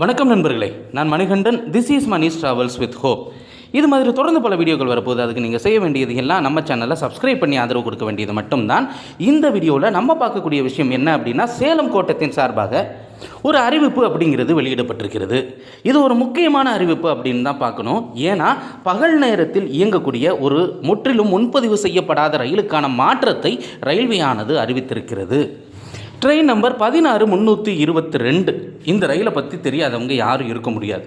வணக்கம் நண்பர்களே நான் Manikandan. This is Mani's travels with hope இது மாதிரி தொடர்ந்து பல வீடியோக்கள் வரப்போகுது. அதுக்கு நீங்கள் செய்ய வேண்டியது எல்லாம் நம்ம சேனலை சப்ஸ்கிரைப் பண்ணி ஆதரவு கொடுக்க வேண்டியது மட்டும்தான். இந்த வீடியோவில் நம்ம பார்க்கக்கூடிய விஷயம் என்ன அப்படின்னா சேலம் கோட்டத்தின் சார்பாக ஒரு அறிவிப்பு அப்படிங்கிறது வெளியிடப்பட்டிருக்கிறது. இது ஒரு முக்கியமான அறிவிப்பு அப்படின்னு தான் பார்க்கணும். ஏன்னா பகல் நேரத்தில் இயங்கக்கூடிய ஒரு முற்றிலும் முன்பதிவு செய்யப்படாத ரயிலுக்கான மாற்றத்தை ரயில்வே ஆனது அறிவித்திருக்கிறது. ட்ரெயின் நம்பர் பதினாறு முந்நூற்றி இருபத்தி ரெண்டு இந்த ரயிலை பற்றி தெரியாதவங்க யாரும் இருக்க முடியாது.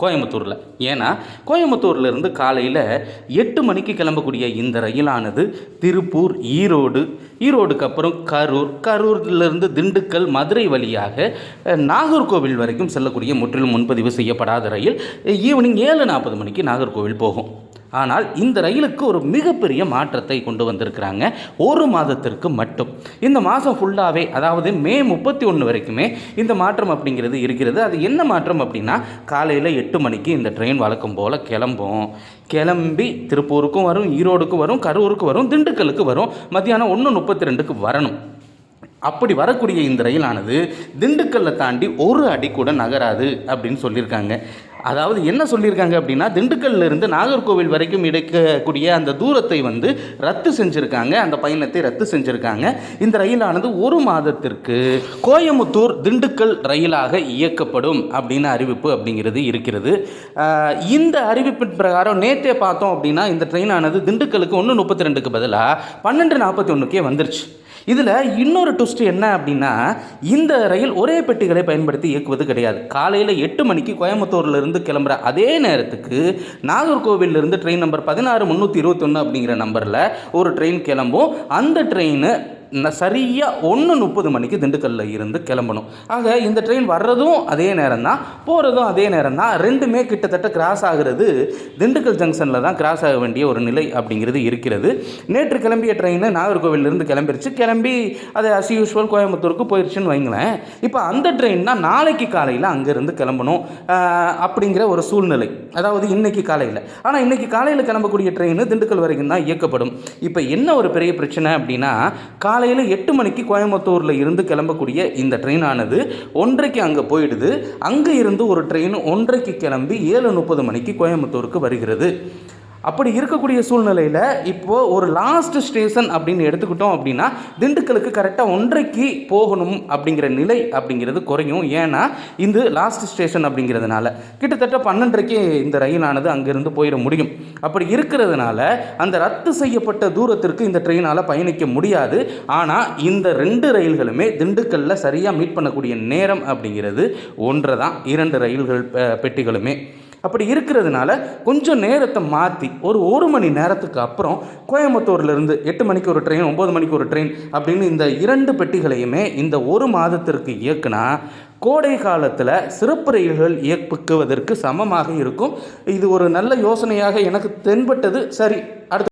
கோயம்புத்தூரில். ஏன்னா கோயம்புத்தூர்லேருந்து காலையில் எட்டு மணிக்கு கிளம்பக்கூடிய இந்த ரயிலானது திருப்பூர் ஈரோடு ஈரோடுக்கு அப்புறம் கரூர் கரூர்லேருந்து திண்டுக்கல் மதுரை வழியாக நாகர்கோவில் வரைக்கும் செல்லக்கூடிய முற்றிலும் முன்பதிவு செய்யப்படாத ரயில் ஈவினிங் ஏழு நாற்பது மணிக்கு நாகர்கோவில் போகும். ஆனால் இந்த ரயிலுக்கு ஒரு மிகப்பெரிய மாற்றத்தை கொண்டு வந்திருக்கிறாங்க. ஒரு மாதத்திற்கு மட்டும். இந்த மாதம் ஃபுல்லாகவே அதாவது மே முப்பத்தி ஒன்று வரைக்குமே இந்த மாற்றம் அப்படிங்கிறது இருக்கிறது. அது என்ன மாற்றம் அப்படின்னா காலையில் எட்டு மணிக்கு இந்த ட்ரெயின் வழக்கம் போல் கிளம்பும். கிளம்பி திருப்பூருக்கும் வரும் ஈரோடுக்கும் வரும் கரூருக்கு வரும் திண்டுக்கலுக்கு வரும். மத்தியானம் ஒன்று முப்பத்தி ரெண்டுக்கு வரணும். அப்படி வரக்கூடிய இந்த ரயிலானது திண்டுக்கல்லை தாண்டி ஒரு அடி கூட நகராது அப்படின்னு சொல்லியிருக்காங்க. அதாவது என்ன சொல்லியிருக்காங்க அப்படின்னா திண்டுக்கல்ல இருந்து நாகர்கோவில் வரைக்கும் எடுக்கக்கூடிய அந்த தூரத்தை வந்து ரத்து செஞ்சுருக்காங்க. அந்த பயணத்தை ரத்து செஞ்சுருக்காங்க. இந்த ரயிலானது ஒரு மாதத்திற்கு கோயமுத்தூர் திண்டுக்கல் ரயிலாக இயக்கப்படும் அப்படின்னு அறிவிப்பு அப்படிங்கிறது இருக்கிறது. இந்த அறிவிப்பின் பிரகாரம் நேற்றே பார்த்தோம் அப்படின்னா இந்த ட்ரெயினானது திண்டுக்கலுக்கு ஒன்று முப்பத்தி ரெண்டுக்கு பதிலாக பன்னெண்டு நாற்பத்தி ஒன்றுக்கே வந்துருச்சு. இதில் இன்னொரு ட்விஸ்ட் என்ன அப்படின்னா இந்த ரயில் ஒரே பெட்டிகளை பயன்படுத்தி இயக்குவது கிடையாது. காலையில் எட்டு மணிக்கு கோயம்புத்தூர்லேருந்து கிளம்புற அதே நேரத்துக்கு நாகர்கோவிலிருந்து ட்ரெயின் நம்பர் பதினாறு முந்நூற்றி இருபத்தொன்று அப்படிங்கிற நம்பரில் ஒரு ட்ரெயின் கிளம்பும். அந்த ட்ரெயின் சரியாக ஒன்று முப்பது மணிக்கு திண்டுக்கல்லில் இருந்து கிளம்பணும். ஆக இந்த ட்ரெயின் வர்றதும் அதே நேரம் தான் போகிறதும் அதே நேரம் தான் ரெண்டுமே கிட்டத்தட்ட கிராஸ் ஆகிறது திண்டுக்கல் ஜங்ஷனில் தான் கிராஸ் ஆக வேண்டிய ஒரு நிலை அப்படிங்கிறது இருக்கிறது. நேற்று கிளம்பிய ட்ரெயின் நாகர்கோவிலிருந்து கிளம்பிருச்சு. கிளம்பி அது அஸ் யூஸ்வல் கோயம்புத்தூருக்கு போயிடுச்சுன்னு வைங்களேன். இப்போ அந்த ட்ரெயின் தான் நாளைக்கு காலையில் அங்கேருந்து கிளம்பணும் அப்படிங்கிற ஒரு சூழ்நிலை. அதாவது இன்றைக்கி காலையில். ஆனால் இன்னைக்கு காலையில் கிளம்பக்கூடிய ட்ரெயின் திண்டுக்கல் வரைக்கும் தான் இயக்கப்படும். இப்போ என்ன ஒரு பெரிய பிரச்சனை அப்படின்னா காலையில் எட்டு மணிக்கு கோயம்புத்தூரில் இருந்து கிளம்பக்கூடிய இந்த ட்ரெயினானது ஒன்றைக்கு அங்கே போயிடுது. அங்கே இருந்து ஒரு ட்ரெயின் ஒன்றைக்கு கிளம்பி ஏழு முப்பது மணிக்கு கோயம்புத்தூருக்கு வருகிறது. அப்படி இருக்கக்கூடிய சூழ்நிலையில் இப்போது ஒரு லாஸ்ட் ஸ்டேஷன் அப்படின்னு எடுத்துக்கிட்டோம் அப்படின்னா திண்டுக்கலுக்கு கரெக்டாக ஒன்றைக்கு போகணும் அப்படிங்கிற நிலை அப்படிங்கிறது குறையும். ஏன்னா இது லாஸ்ட் ஸ்டேஷன் அப்படிங்கிறதுனால கிட்டத்தட்ட பன்னெண்டரைக்கு இந்த ரயிலானது அங்கேருந்து போயிட முடியும். அப்படி இருக்கிறதுனால அந்த ரத்து செய்யப்பட்ட தூரத்திற்கு இந்த ட்ரெயினால் பயணிக்க முடியாது. ஆனால் இந்த ரெண்டு ரயில்களுமே திண்டுக்கல்லில் சரியாக மீட் பண்ணக்கூடிய நேரம் அப்படிங்கிறது ஒன்றை தான் இரண்டு ரயில்கள் பெட்டிகளுமே. அப்படி இருக்கிறதுனால கொஞ்சம் நேரத்தை மாற்றி ஒரு ஒரு மணி நேரத்துக்கு அப்புறம் கோயம்புத்தூர்லேருந்து எட்டு மணிக்கு ஒரு ட்ரெயின் ஒம்பது மணிக்கு ஒரு ட்ரெயின் அப்படின்னு இந்த இரண்டு பெட்டிகளையுமே இந்த ஒரு மாதத்திற்கு இயக்குனா கோடை காலத்தில் சிறப்பு ரயில்கள் இயக்குவதற்கு சமமாக இருக்கும். இது ஒரு நல்ல யோசனையாக எனக்கு தென்பட்டது. சரி அடுத்து